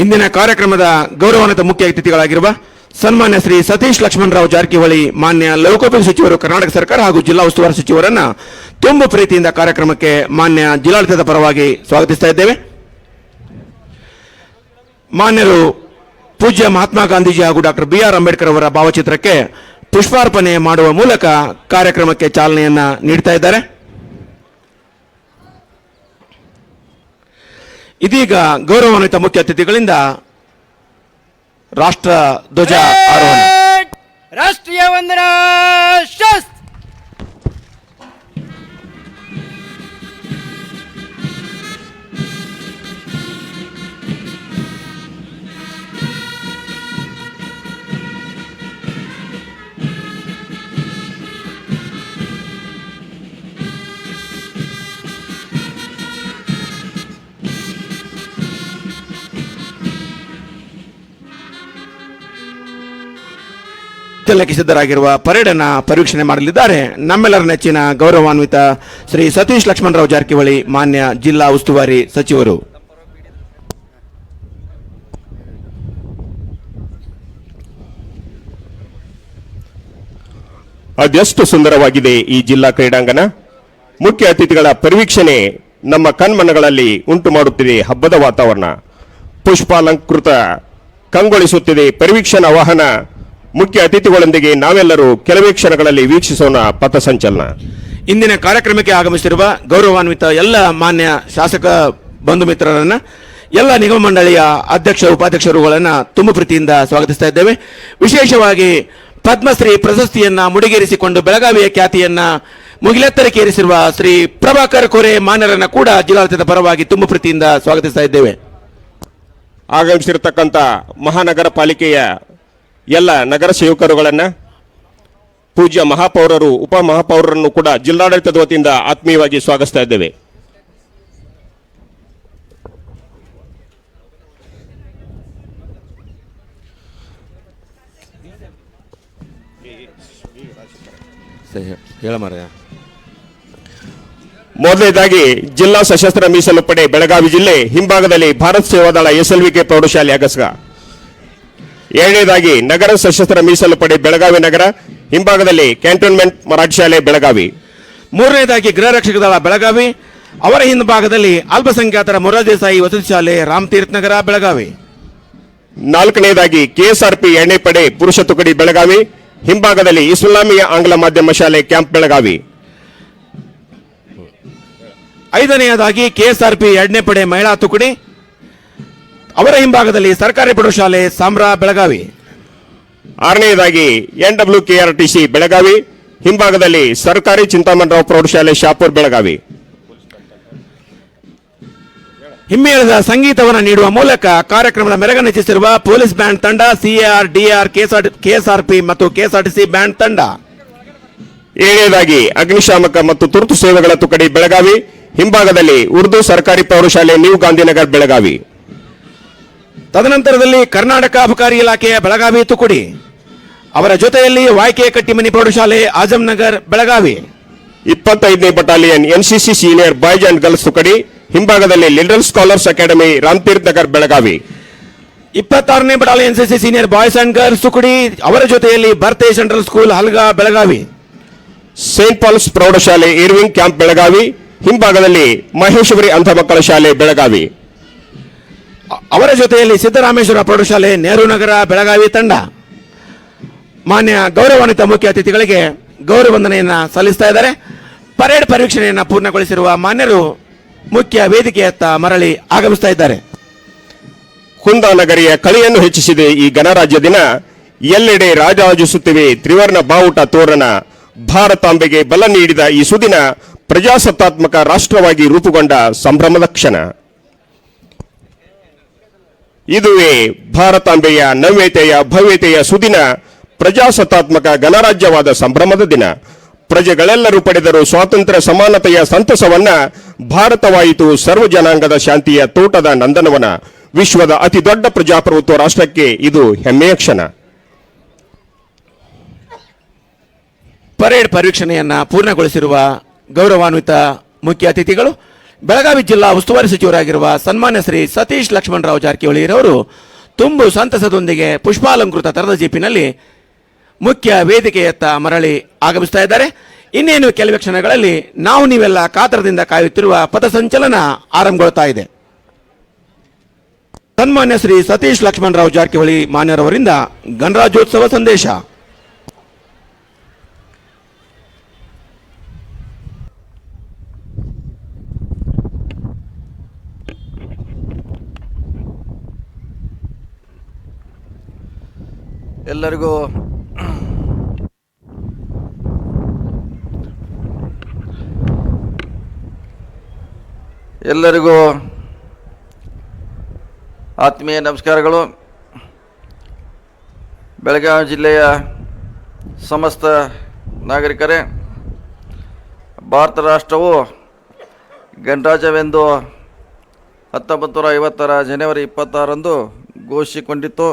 ಇಂದಿನ ಕಾರ್ಯಕ್ರಮದ ಗೌರವಾನ್ವಿತ ಮುಖ್ಯ ಅತಿಥಿಗಳಾಗಿರುವ ಸನ್ಮಾನ್ಯ ಶ್ರೀ ಸತೀಶ್ ಲಕ್ಷ್ಮಣರಾವ್ ಜಾರಕಿಹೊಳಿ, ಮಾನ್ಯ ಲೋಕೋಪಯೋಗಿ ಸಚಿವರು, ಕರ್ನಾಟಕ ಸರ್ಕಾರ ಹಾಗೂ ಜಿಲ್ಲಾ ಉಸ್ತುವಾರಿ ಸಚಿವರನ್ನ ತುಂಬ ಪ್ರೀತಿಯಿಂದ ಕಾರ್ಯಕ್ರಮಕ್ಕೆ ಮಾನ್ಯ ಜಿಲ್ಲಾಡಳಿತದ ಪರವಾಗಿ ಸ್ವಾಗತಿಸ್ತಾ ಇದ್ದೇವೆ. ಮಾನ್ಯರು ಪೂಜ್ಯ ಮಹಾತ್ಮ ಗಾಂಧೀಜಿ ಹಾಗೂ ಡಾಕ್ಟರ್ ಬಿ ಆರ್ ಅಂಬೇಡ್ಕರ್ ಅವರ ಭಾವಚಿತ್ರಕ್ಕೆ ಪುಷ್ಪಾರ್ಪಣೆ ಮಾಡುವ ಮೂಲಕ ಕಾರ್ಯಕ್ರಮಕ್ಕೆ ಚಾಲನೆಯನ್ನ ನೀಡ್ತಾ ಇದ್ದಾರೆ. ಇದೀಗ ಗೌರವಾನ್ವಿತ ಮುಖ್ಯ ಅತಿಥಿಗಳಿಂದ ರಾಷ್ಟ್ರ ಧ್ವಜ ಆರೋಹಣ. ರಾಷ್ಟ್ರೀಯ ವಂದನಾ ಶಸ್ತ್ರ ಚೆಲ್ಲಕ್ಕೆ ಸಿದ್ಧರಾಗಿರುವ ಪರೇಡ್ ಅನ್ನ ಪರೀಕ್ಷಣೆ ಮಾಡಲಿದ್ದಾರೆ. ನಮ್ಮೆಲ್ಲರ ನೆಚ್ಚಿನ ಗೌರವಾನ್ವಿತ ಶ್ರೀ ಸತೀಶ್ ಲಕ್ಷ್ಮಣರಾವ್ ಜಾರಕಿಹೊಳಿ, ಮಾನ್ಯ ಜಿಲ್ಲಾ ಉಸ್ತುವಾರಿ ಸಚಿವರು. ಅದೆಷ್ಟು ಸುಂದರವಾಗಿದೆ ಈ ಜಿಲ್ಲಾ ಕ್ರೀಡಾಂಗಣ. ಮುಖ್ಯ ಅತಿಥಿಗಳ ಪರಿವೀಕ್ಷಣೆ ನಮ್ಮ ಕಣ್ಮನಗಳಲ್ಲಿ ಉಂಟು ಮಾಡುತ್ತಿದೆ ಹಬ್ಬದ ವಾತಾವರಣ. ಪುಷ್ಪಾಲಂಕೃತ ಕಂಗೊಳಿಸುತ್ತಿದೆ ಪರಿವೀಕ್ಷಣಾ ವಾಹನ. ಮುಖ್ಯ ಅತಿಥಿಗಳೊಂದಿಗೆ ನಾವೆಲ್ಲರೂ ಕೆಲವೇ ಕ್ಷಣಗಳಲ್ಲಿ ವೀಕ್ಷಿಸೋಣ ಪಥಸಂಚಲನ ಇಂದಿನ ಕಾರ್ಯಕ್ರಮಕ್ಕೆ ಆಗಮಿಸಿರುವ ಗೌರವಾನ್ವಿತ ಎಲ್ಲ ಮಾನ್ಯ ಶಾಸಕ ಬಂಧು ಮಿತ್ರರನ್ನ ಎಲ್ಲ ನಿಗಮ ಮಂಡಳಿಯ ಅಧ್ಯಕ್ಷ ಉಪಾಧ್ಯಕ್ಷರುಗಳನ್ನ ತುಂಬ ಪ್ರೀತಿಯಿಂದ ಸ್ವಾಗತಿಸ್ತಾ ಇದ್ದೇವೆ. ವಿಶೇಷವಾಗಿ ಪದ್ಮಶ್ರೀ ಪ್ರಶಸ್ತಿಯನ್ನ ಮುಡಿಗೇರಿಸಿಕೊಂಡು ಬೆಳಗಾವಿಯ ಖ್ಯಾತಿಯನ್ನ ಮುಗಿಲೆತ್ತರಕ್ಕೇರಿಸಿರುವ ಶ್ರೀ ಪ್ರಭಾಕರ್ ಕೊರೆ ಮಾನ್ಯರನ್ನ ಕೂಡ ಜಿಲ್ಲಾಡಳಿತದ ಪರವಾಗಿ ತುಂಬ ಪ್ರೀತಿಯಿಂದ ಸ್ವಾಗತಿಸ್ತಾ ಇದ್ದೇವೆ. ಆಗಮಿಸಿರತಕ್ಕಂಥ ಮಹಾನಗರ ಪಾಲಿಕೆಯ ಎಲ್ಲ ನಗರ ಸೇವಕರುಗಳನ್ನ ಪೂಜ್ಯ ಮಹಾಪೌರರು ಉಪ ಮಹಾಪೌರರನ್ನು ಕೂಡ ಜಿಲ್ಲಾಡಳಿತದ ವತಿಯಿಂದ ಆತ್ಮೀಯವಾಗಿ ಸ್ವಾಗತಿಸ್ತಾ ಇದ್ದೇವೆ. ಮೊದಲನೇದಾಗಿ ಜಿಲ್ಲಾ ಸಶಸ್ತ್ರ ಮೀಸಲು ಪಡೆ ಬೆಳಗಾವಿ ಜಿಲ್ಲೆ ಹಿಂಭಾಗದಲ್ಲಿ ಭಾರತ್ ಸೇವಾದಳ ಎಸ್ಎಲ್ವಿಕೆ ಪ್ರೌಢಶಾಲೆ ಅಗಸ್ಗ. ಎರಡನೇದಾಗಿ ನಗರ ಸಶಸ್ತ್ರ ಮೀಸಲು ಪಡೆ ಬೆಳಗಾವಿ ನಗರ ಹಿಂಭಾಗದಲ್ಲಿ ಕ್ಯಾಂಟೋನ್ಮೆಂಟ್ ಮರಾಠ ಶಾಲೆ ಬೆಳಗಾವಿ. ಮೂರನೇದಾಗಿ ಗೃಹ ರಕ್ಷಕ ದಳ ಬೆಳಗಾವಿ ಅವರ ಹಿಂಭಾಗದಲ್ಲಿ ಅಲ್ಪಸಂಖ್ಯಾತರ ಮೊರಾದೇಸಾಯಿ ವಸತಿ ಶಾಲೆ ರಾಮತೀರ್ಥ ನಗರ ಬೆಳಗಾವಿ. ನಾಲ್ಕನೇದಾಗಿ ಕೆಎಸ್ಆರ್ಪಿ ಎಣ್ಣೆ ಪಡೆ ಪುರುಷ ತುಕಡಿ ಬೆಳಗಾವಿ ಹಿಂಭಾಗದಲ್ಲಿ ಇಸ್ಲಾಮಿಯ ಆಂಗ್ಲ ಮಾಧ್ಯಮ ಶಾಲೆ ಕ್ಯಾಂಪ್ ಬೆಳಗಾವಿ. ಐದನೆಯದಾಗಿ ಕೆಎಸ್ಆರ್ಪಿ ಎರಡನೇ ಪಡೆ ಮಹಿಳಾ ತುಕಡಿ ಅವರ ಹಿಂಭಾಗದಲ್ಲಿ ಸರ್ಕಾರಿ ಪ್ರೌಢಶಾಲೆ ಸಾಮ್ರಾ ಬೆಳಗಾವಿ. ಆರನೆಯದಾಗಿ ಎನ್ ಡಬ್ಲ್ಯೂ ಕೆಆರ್ಟಿಸಿ ಬೆಳಗಾವಿ ಹಿಂಭಾಗದಲ್ಲಿ ಸರ್ಕಾರಿ ಚಿಂತಾಮಣರಾವ್ ಪ್ರೌಢಶಾಲೆ ಶಾಪುರ್ ಬೆಳಗಾವಿ. ಹಿಮ್ಮೇಳದ ಸಂಗೀತವನ್ನು ನೀಡುವ ಮೂಲಕ ಕಾರ್ಯಕ್ರಮದ ಮೆರಗನ್ನು ಹೆಚ್ಚಿಸಿರುವ ಪೊಲೀಸ್ ಬ್ಯಾಂಡ್ ತಂಡ ಸಿಎಆರ್ ಡಿಆರ್ ಕೆಎಸ್ಆರ್ಪಿ ಮತ್ತು ಕೆಎಸ್ಆರ್ಟಿಸಿ ಬ್ಯಾಂಡ್ ತಂಡ. ಏಳನೇದಾಗಿ ಅಗ್ನಿಶಾಮಕ ಮತ್ತು ತುರ್ತು ಸೇವೆಗಳ ತುಕಡಿ ಬೆಳಗಾವಿ ಹಿಂಭಾಗದಲ್ಲಿ ಉರ್ದು ಸರ್ಕಾರಿ ಪ್ರೌಢಶಾಲೆ ನ್ಯೂ ಗಾಂಧಿನಗರ್ ಬೆಳಗಾವಿ. ತದನಂತರದಲ್ಲಿ ಕರ್ನಾಟಕ ಅಬಕಾರಿ ಇಲಾಖೆಯ ಬೆಳಗಾವಿ ತುಕುಡಿ. ಅವರ ಜೊತೆಯಲ್ಲಿ ವಾಯ್ಕೆ ಕಟ್ಟಿಮನಿ ಪ್ರೌಢಶಾಲೆ ಆಜಂನಗರ್ ಬೆಳಗಾವಿ. ಇಪ್ಪತ್ತೈದನೇ battalion NCC senior boys and girls ತುಕಡಿ ಹಿಂಭಾಗದಲ್ಲಿ little scholars academy Ramatirtha Nagar Belagavi. ಇಪ್ಪತ್ತಾರನೇ battalion NCC senior boys and girls ತುಕಡಿ ಅವರ ಜೊತೆಯಲ್ಲಿ ಬರ್ತೆ central school Halga Belagavi. Saint Paul's ಪ್ರೌಢಶಾಲೆ ಇರ್ವಿಂಗ್ ಕ್ಯಾಂಪ್ ಬೆಳಗಾವಿ. ಹಿಂಭಾಗದಲ್ಲಿ ಮಹೇಶ್ವರಿ ಅಂಧ ಮಕ್ಕಳ ಶಾಲೆ ಬೆಳಗಾವಿ. ಅವರ ಜೊತೆಯಲ್ಲಿ ಸಿದ್ದರಾಮೇಶ್ವರ ಪ್ರೌಢಶಾಲೆ, ನೆಹರು ನಗರ, ಬೆಳಗಾವಿ ತಂಡ. ಮಾನ್ಯ ಗೌರವಾನ್ವಿತ ಮುಖ್ಯ ಅತಿಥಿಗಳಿಗೆ ಗೌರವ ವಂದನೆಯನ್ನು ಸಲ್ಲಿಸ್ತಾ ಇದ್ದಾರೆ. ಪರೇಡ್ ಪರೀಕ್ಷಣೆಯನ್ನು ಪೂರ್ಣಗೊಳಿಸಿರುವ ಮಾನ್ಯರು ಮುಖ್ಯ ವೇದಿಕೆಯತ್ತ ಮರಳಿ ಆಗಮಿಸ್ತಾ ಇದ್ದಾರೆ. ಕುಂದಾನಗರಿಯ ಕಲೆಯನ್ನು ಹೆಚ್ಚಿಸಿದೆ ಈ ಗಣರಾಜ್ಯ ದಿನ. ಎಲ್ಲೆಡೆ ರಾಜರಾಜಿಸುತ್ತಿವೆ ತ್ರಿವರ್ಣ ಬಾವುಟ ತೋರಣ. ಭಾರತಾಂಬೆಗೆ ಬಲ ನೀಡಿದ ಈ ಸುದಿನ ಪ್ರಜಾಸತ್ತಾತ್ಮಕ ರಾಷ್ಟ್ರವಾಗಿ ರೂಪುಗೊಂಡ ಸಂಭ್ರಮದ ಕ್ಷಣ. ಇದುವೇ ಭಾರತಾಂಬೆಯ ನವ್ಯತೆಯ ಭವ್ಯತೆಯ ಸುದಿನ, ಪ್ರಜಾಸತ್ತಾತ್ಮಕ ಗಣರಾಜ್ಯವಾದ ಸಂಭ್ರಮದ ದಿನ. ಪ್ರಜೆಗಳೆಲ್ಲರೂ ಪಡೆದರು ಸ್ವಾತಂತ್ರ್ಯ ಸಮಾನತೆಯ ಸಂತಸವನ್ನ ಭಾರತವಾಯಿತು ಸರ್ವ ಜನಾಂಗದ ಶಾಂತಿಯ ತೋಟದ ನಂದನವನ. ವಿಶ್ವದ ಅತಿ ದೊಡ್ಡ ಪ್ರಜಾಪ್ರಭುತ್ವ ರಾಷ್ಟ್ರಕ್ಕೆ ಇದು ಹೆಮ್ಮೆಯ ಕ್ಷಣ. ಪರೇಡ್ ಪರೀಕ್ಷಣೆಯನ್ನ ಪೂರ್ಣಗೊಳಿಸಿರುವ ಗೌರವಾನ್ವಿತ ಮುಖ್ಯ ಅತಿಥಿಗಳು ಬೆಳಗಾವಿ ಜಿಲ್ಲಾ ಉಸ್ತುವಾರಿ ಸಚಿವರಾಗಿರುವ ಸನ್ಮಾನ್ಯ ಶ್ರೀ ಸತೀಶ್ ಲಕ್ಷ್ಮಣರಾವ್ ಜಾರಕಿಹೊಳಿರವರು ತುಂಬು ಸಂತಸದೊಂದಿಗೆ ಪುಷ್ಪಾಲಂಕೃತ ತರದ ಜೀಪಿನಲ್ಲಿ ಮುಖ್ಯ ವೇದಿಕೆಯತ್ತ ಮರಳಿ ಆಗಮಿಸ್ತಾ ಇದ್ದಾರೆ. ಇನ್ನೇನು ಕೆಲವೇ ಕ್ಷಣಗಳಲ್ಲಿ ನಾವು ನೀವೆಲ್ಲ ಕಾತರದಿಂದ ಕಾಯುತ್ತಿರುವ ಪಥಸಂಚಲನ ಆರಂಭಗೊಳ್ತಾ ಇದೆ. ಸನ್ಮಾನ್ಯ ಶ್ರೀ ಸತೀಶ್ ಲಕ್ಷ್ಮಣರಾವ್ ಜಾರಕಿಹೊಳಿ ಮಾನ್ಯರವರಿಂದ ಗಣರಾಜ್ಯೋತ್ಸವ ಸಂದೇಶ. ಎಲ್ಲರಿಗೂ ಎಲ್ಲರಿಗೂ ಆತ್ಮೀಯ ನಮಸ್ಕಾರಗಳು. ಬೆಳಗಾವಿ ಜಿಲ್ಲೆಯ ಸಮಸ್ತ ನಾಗರಿಕರೇ, ಭಾರತ ರಾಷ್ಟ್ರವು ಗಣರಾಜ್ಯವೆಂದು ಹತ್ತೊಂಬತ್ತು ನೂರ ಐವತ್ತರ ಜನವರಿ ಇಪ್ಪತ್ತಾರಂದು ಘೋಷಿಸಿಕೊಂಡಿತ್ತು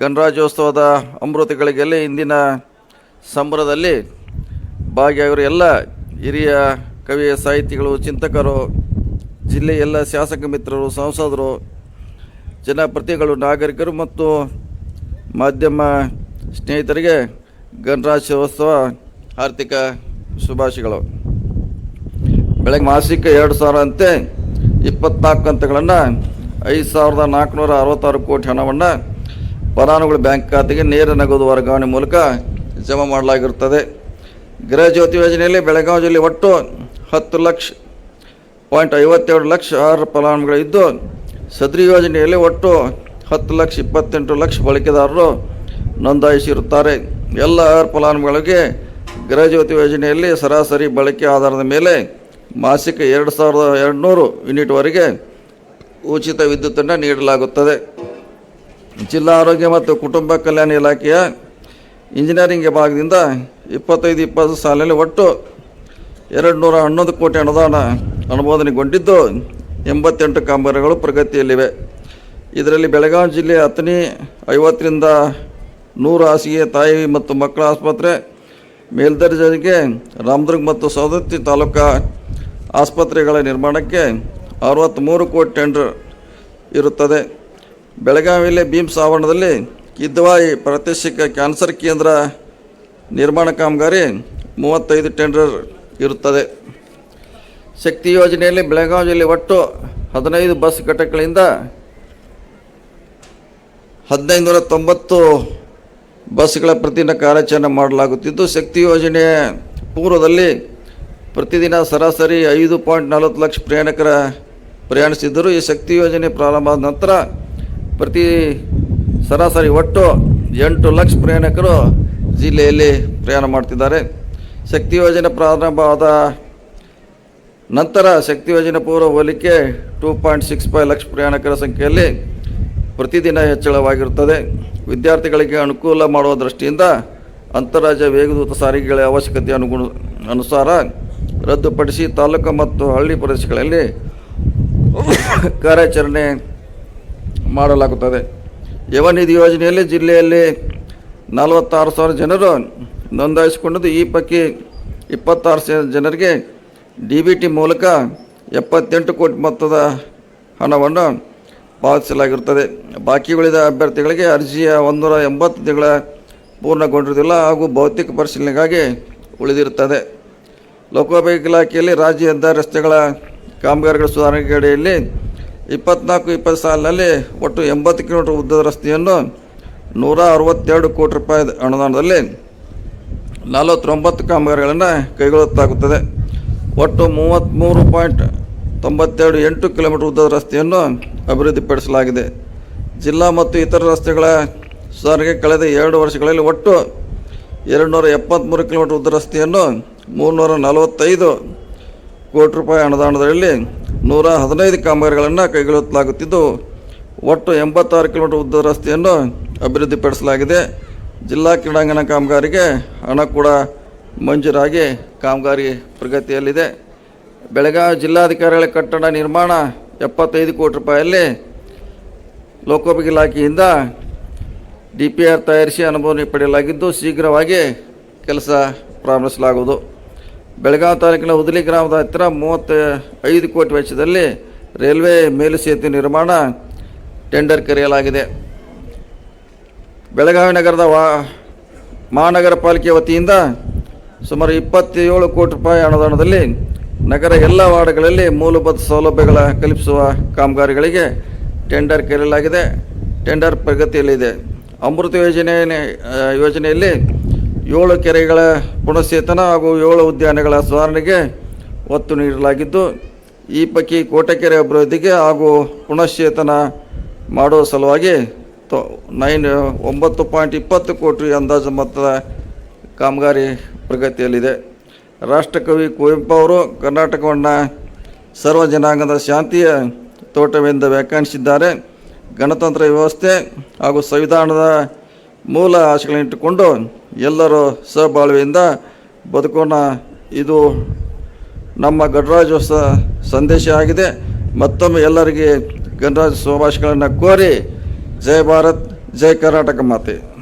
ಗಣರಾಜ್ಯೋತ್ಸವದ ಅಮೃತಗಳಿಗೆಲ್ಲಿ ಇಂದಿನ ಸಂಭ್ರಮದಲ್ಲಿ ಭಾಗಿಯಾಗಿರೋ ಎಲ್ಲ ಹಿರಿಯ ಕವಿಯ ಸಾಹಿತಿಗಳು, ಚಿಂತಕರು, ಜಿಲ್ಲೆಯ ಎಲ್ಲ ಶಾಸಕ ಮಿತ್ರರು, ಸಂಸದರು ಜನಪ್ರತಿಗಳು ನಾಗರಿಕರು ಮತ್ತು ಮಾಧ್ಯಮ ಸ್ನೇಹಿತರಿಗೆ ಗಣರಾಜ್ಯೋತ್ಸವ ಆರ್ಥಿಕ ಶುಭಾಶಯಗಳು. ಬೆಳಗ್ಗೆ ಮಾಸಿಕ ಎರಡು ಸಾವಿರ ಅಂತೆ ಇಪ್ಪತ್ನಾಲ್ಕು ಹಂತಗಳನ್ನು ಐದು ಸಾವಿರದ ನಾಲ್ಕುನೂರ ಅರವತ್ತಾರು ಕೋಟಿ ಹಣವನ್ನು ಫಲಾನುಭವಿಗಳ ಬ್ಯಾಂಕ್ ಖಾತೆಗೆ ನೇರ ನಗದು ವರ್ಗಾವಣೆ ಮೂಲಕ ಜಮಾ ಮಾಡಲಾಗಿರುತ್ತದೆ. ಗೃಹಜ್ಯೋತಿ ಯೋಜನೆಯಲ್ಲಿ ಬೆಳಗಾವಿ ಜಿಲ್ಲೆ ಒಟ್ಟು ಹತ್ತು ಲಕ್ಷ ಪಾಯಿಂಟ್ ಐವತ್ತೆರಡು ಲಕ್ಷ ಆರು ಫಲಾನುಗಳಿದ್ದು ಸದ್ರಿ ಯೋಜನೆಯಲ್ಲಿ ಒಟ್ಟು ಹತ್ತು ಲಕ್ಷ ಇಪ್ಪತ್ತೆಂಟು ಲಕ್ಷ ಬಳಕೆದಾರರು ನೋಂದಾಯಿಸಿರುತ್ತಾರೆ. ಎಲ್ಲ ಆರು ಫಲಾನುಭವಿಗಳಿಗೆ ಗೃಹ ಜ್ಯೋತಿ ಯೋಜನೆಯಲ್ಲಿ ಸರಾಸರಿ ಬಳಕೆ ಆಧಾರದ ಮೇಲೆ ಮಾಸಿಕ ಎರಡು ಸಾವಿರದ ಎರಡುನೂರು ಯೂನಿಟ್ವರೆಗೆ ಉಚಿತ ವಿದ್ಯುತ್ತನ್ನು ನೀಡಲಾಗುತ್ತದೆ. ಜಿಲ್ಲಾ ಆರೋಗ್ಯ ಮತ್ತು ಕುಟುಂಬ ಕಲ್ಯಾಣ ಇಲಾಖೆಯ ಇಂಜಿನಿಯರಿಂಗ್ ವಿಭಾಗದಿಂದ ಇಪ್ಪತ್ತೈದು, ಇಪ್ಪತ್ತು ಸಾಲಿನಲ್ಲಿ ಒಟ್ಟು ಎರಡು ನೂರ ಹನ್ನೊಂದು ಕೋಟಿ ಅನುದಾನ ಅನುಮೋದನೆಗೊಂಡಿದ್ದು ಎಂಬತ್ತೆಂಟು ಕಾಮಗಾರಿಗಳು ಪ್ರಗತಿಯಲ್ಲಿವೆ. ಇದರಲ್ಲಿ ಬೆಳಗಾವಿ ಜಿಲ್ಲೆ ಹತ್ತನೇ ಐವತ್ತರಿಂದ ನೂರು ಹಾಸಿಗೆ ತಾಯಿ ಮತ್ತು ಮಕ್ಕಳ ಆಸ್ಪತ್ರೆ ಮೇಲ್ದರ್ಜೆಗೆ ರಾಮದುರ್ಗ ಮತ್ತು ಸವದತ್ತಿ ತಾಲೂಕಾ ಆಸ್ಪತ್ರೆಗಳ ನಿರ್ಮಾಣಕ್ಕೆ ಅರವತ್ತ್ಮೂರು ಕೋಟಿ ಟೆಂಡರ್ ಇರುತ್ತದೆ. ಬೆಳಗಾವಿಯಲ್ಲಿ ಭೀಮ್ಸ್ ಆವರಣದಲ್ಲಿ ಕಿದ್ವಾಯಿ ಪ್ರಾದೇಶಿಕ ಕ್ಯಾನ್ಸರ್ ಕೇಂದ್ರ ನಿರ್ಮಾಣ ಕಾಮಗಾರಿ ಮೂವತ್ತೈದು ಟೆಂಡರ್ ಇರುತ್ತದೆ. ಶಕ್ತಿ ಯೋಜನೆಯಲ್ಲಿ ಬೆಳಗಾವಿ ಜಿಲ್ಲೆ ಒಟ್ಟು ಹದಿನೈದು ಬಸ್ ಘಟಕಗಳಿಂದ ಹದಿನೈದು ನೂರ ತೊಂಬತ್ತು ಬಸ್ಗಳ ಪ್ರತಿದಿನ ಕಾರ್ಯಾಚರಣೆ ಮಾಡಲಾಗುತ್ತಿದ್ದು, ಶಕ್ತಿ ಯೋಜನೆಯ ಪೂರ್ವದಲ್ಲಿ ಪ್ರತಿದಿನ ಸರಾಸರಿ ಐದು ಪಾಯಿಂಟ್ ನಲವತ್ತು ಲಕ್ಷ ಪ್ರಯಾಣಿಕರ ಪ್ರಯಾಣಿಸಿದ್ದರು ಈ ಶಕ್ತಿ ಯೋಜನೆ ಪ್ರಾರಂಭ ಆದ ನಂತರ ಪ್ರತಿ ಸರಾಸರಿ ಒಟ್ಟು ಎಂಟು ಲಕ್ಷ ಪ್ರಯಾಣಿಕರು ಜಿಲ್ಲೆಯಲ್ಲಿ ಪ್ರಯಾಣ ಮಾಡ್ತಿದ್ದಾರೆ. ಶಕ್ತಿ ಯೋಜನೆ ಪ್ರಾರಂಭವಾದ ನಂತರ ಶಕ್ತಿ ಯೋಜನೆ ಪೂರ್ವ ಹೋಲಿಕೆ two point six five lakh ಪ್ರಯಾಣಿಕರ ಸಂಖ್ಯೆಯಲ್ಲಿ ಪ್ರತಿದಿನ ಹೆಚ್ಚಳವಾಗಿರುತ್ತದೆ. ವಿದ್ಯಾರ್ಥಿಗಳಿಗೆ ಅನುಕೂಲ ಮಾಡುವ ದೃಷ್ಟಿಯಿಂದ ಅಂತಾರಾಜ್ಯ ವೇಗದೂತ ಸಾರಿಗೆಗಳ ಅವಶ್ಯಕತೆ ಅನುಗುಣ, ಅನುಸಾರ ರದ್ದುಪಡಿಸಿ ತಾಲೂಕು ಮತ್ತು ಹಳ್ಳಿ ಪ್ರದೇಶಗಳಲ್ಲಿ ಕಾರ್ಯಾಚರಣೆ ಮಾಡಲಾಗುತ್ತದೆ. ಯವನಿಧಿ ಯೋಜನೆಯಲ್ಲಿ ಜಿಲ್ಲೆಯಲ್ಲಿ ನಲವತ್ತಾರು ಸಾವಿರ ಜನರು ನೋಂದಾಯಿಸಿಕೊಂಡಿದ್ದು. ಈ ಪೈಕಿ ಇಪ್ಪತ್ತಾರು ಸಾವಿರ ಜನರಿಗೆ ಡಿ ಬಿ ಟಿ ಮೂಲಕ ಎಪ್ಪತ್ತೆಂಟು ಕೋಟಿ ಮೊತ್ತದ ಹಣವನ್ನು ಪಾವತಿಸಲಾಗಿರುತ್ತದೆ. ಬಾಕಿ ಉಳಿದ ಅಭ್ಯರ್ಥಿಗಳಿಗೆ ಅರ್ಜಿಯ ಒಂದೂರ ಎಂಬತ್ತು ತಿಂಗಳ ಪೂರ್ಣಗೊಂಡಿರುವುದಿಲ್ಲ ಹಾಗೂ ಭೌತಿಕ ಪರಿಶೀಲನೆಗಾಗಿ ಉಳಿದಿರುತ್ತದೆ. ಲೋಕೋಪಯೋಗಿ ಇಲಾಖೆಯಲ್ಲಿ ರಾಜ್ಯ ಹೆದ್ದಾರಿ ರಸ್ತೆಗಳ ಕಾಮಗಾರಿಗಳ ಸುಧಾರಣೆ ಅಡಿಯಲ್ಲಿ ಇಪ್ಪತ್ನಾಲ್ಕು, ಇಪ್ಪತ್ತು ಸಾಲಿನಲ್ಲಿ ಒಟ್ಟು ಎಂಬತ್ತು ಕಿಲೋಮೀಟರ್ ಉದ್ದದ ರಸ್ತೆಯನ್ನು ನೂರ ಅರವತ್ತೆರಡು ಕೋಟಿ ರೂಪಾಯಿ ಅನುದಾನದಲ್ಲಿ ನಲವತ್ತೊಂಬತ್ತು ಕಾಮಗಾರಿಗಳನ್ನು ಕೈಗೊಳ್ಳುತ್ತಾಗುತ್ತದೆ. ಒಟ್ಟು ಮೂವತ್ತ್ಮೂರು ಪಾಯಿಂಟ್ ತೊಂಬತ್ತೆರಡು ಎಂಟು ಕಿಲೋಮೀಟರ್ ಉದ್ದದ ರಸ್ತೆಯನ್ನು ಅಭಿವೃದ್ಧಿಪಡಿಸಲಾಗಿದೆ. ಜಿಲ್ಲಾ ಮತ್ತು ಇತರ ರಸ್ತೆಗಳ ಸುಧಾರಣೆಗೆ ಕಳೆದ ಎರಡು ವರ್ಷಗಳಲ್ಲಿ ಒಟ್ಟು ಎರಡು ನೂರ ಎಪ್ಪತ್ತ್ಮೂರು ಕಿಲೋಮೀಟರ್ ಉದ್ದ ರಸ್ತೆಯನ್ನು ಮೂರುನೂರ ನಲವತ್ತೈದು ಕೋಟಿ ರೂಪಾಯಿ ಅನುದಾನದಲ್ಲಿ ನೂರ ಹದಿನೈದು ಕಾಮಗಾರಿಗಳನ್ನು ಕೈಗೊಳ್ಳುತ್ತಲಾಗುತ್ತಿದ್ದು ಒಟ್ಟು ಎಂಬತ್ತಾರು ಕಿಲೋಮೀಟರ್ ಉದ್ದದ ರಸ್ತೆಯನ್ನು ಅಭಿವೃದ್ಧಿಪಡಿಸಲಾಗಿದೆ. ಜಿಲ್ಲಾ ಕ್ರೀಡಾಂಗಣ ಕಾಮಗಾರಿಗೆ ಹಣ ಕೂಡ ಮಂಜೂರಾಗಿ ಕಾಮಗಾರಿ ಪ್ರಗತಿಯಲ್ಲಿದೆ. ಬೆಳಗಾವಿ ಜಿಲ್ಲಾಧಿಕಾರಿಗಳ ಕಟ್ಟಡ ನಿರ್ಮಾಣ ಎಪ್ಪತ್ತೈದು ಕೋಟಿ ರೂಪಾಯಲ್ಲಿ ಲೋಕೋಪಯೋಗಿ ಇಲಾಖೆಯಿಂದ ಡಿ ಪಿ ಆರ್ ತಯಾರಿಸಿ ಅನುಮೋದನೆ ಪಡೆಯಲಾಗಿದ್ದು, ಶೀಘ್ರವಾಗಿ ಕೆಲಸ ಪ್ರಾರಂಭಿಸಲಾಗುವುದು. ಬೆಳಗಾವಿ ತಾಲೂಕಿನ ಉದಲಿ ಗ್ರಾಮದ ಹತ್ತಿರ ಮೂವತ್ತ ಐದು ಕೋಟಿ ವೆಚ್ಚದಲ್ಲಿ ರೈಲ್ವೆ ಮೇಲು ಸೇತುವೆ ನಿರ್ಮಾಣ ಟೆಂಡರ್ ಕರೆಯಲಾಗಿದೆ. ಬೆಳಗಾವಿ ನಗರದ ವಾ, ಮಹಾನಗರ ಪಾಲಿಕೆ ವತಿಯಿಂದ ಸುಮಾರು ಇಪ್ಪತ್ತೇಳು ಕೋಟಿ ರೂಪಾಯಿ ಅನುದಾನದಲ್ಲಿ ನಗರ ಎಲ್ಲ ವಾರ್ಡ್ಗಳಲ್ಲಿ ಮೂಲಭೂತ ಸೌಲಭ್ಯಗಳ ಕಲ್ಪಿಸುವ ಕಾಮಗಾರಿಗಳಿಗೆ ಟೆಂಡರ್ ಕರೆಯಲಾಗಿದೆ. ಟೆಂಡರ್ ಪ್ರಗತಿಯಲ್ಲಿದೆ. ಅಮೃತ ಯೋಜನೆ ಯೋಜನೆಯಲ್ಲಿ ಏಳು ಕೆರೆಗಳ ಪುನಶ್ಚೇತನ ಹಾಗೂ ಏಳು ಉದ್ಯಾನಗಳ ಸುಧಾರಣೆಗೆ ಒತ್ತು ನೀಡಲಾಗಿದ್ದು, ಈ ಪೈಕಿ ಕೋಟೆಕೆರೆ ಅಭಿವೃದ್ಧಿಗೆ ಹಾಗೂ ಪುನಶ್ಚೇತನ ಮಾಡುವ ಸಲುವಾಗಿ ತೊ, ನೈನ್, ಒಂಬತ್ತು ಪಾಯಿಂಟ್ ಇಪ್ಪತ್ತು ಕೋಟಿ ಅಂದಾಜು ಮೊತ್ತದ ಕಾಮಗಾರಿ ಪ್ರಗತಿಯಲ್ಲಿದೆ. ರಾಷ್ಟ್ರಕವಿ ಕುವೆಂಪು ಅವರು ಕರ್ನಾಟಕವನ್ನು ಸರ್ವ ಜನಾಂಗದ ಶಾಂತಿಯ ತೋಟವೆಂದು ವ್ಯಾಖ್ಯಾನಿಸಿದ್ದಾರೆ. ಗಣತಂತ್ರ ವ್ಯವಸ್ಥೆ ಹಾಗೂ ಸಂವಿಧಾನದ ಮೂಲ ಆಶೆಗಳನ್ನಿಟ್ಟುಕೊಂಡು ಎಲ್ಲರೂ ಸಹಬಾಳ್ವೆಯಿಂದ ಬದುಕೋಣ. ಇದು ನಮ್ಮ ಗಣರಾಜ್ಯೋತ್ಸವ ಸಂದೇಶ ಆಗಿದೆ. ಮತ್ತೊಮ್ಮೆ ಎಲ್ಲರಿಗೆ ಗಣರಾಜ್ಯ ಶುಭಾಶಯಗಳನ್ನು ಕೋರಿ ಜೈ ಭಾರತ್, ಜೈ ಕರ್ನಾಟಕ ಮಾತೆ.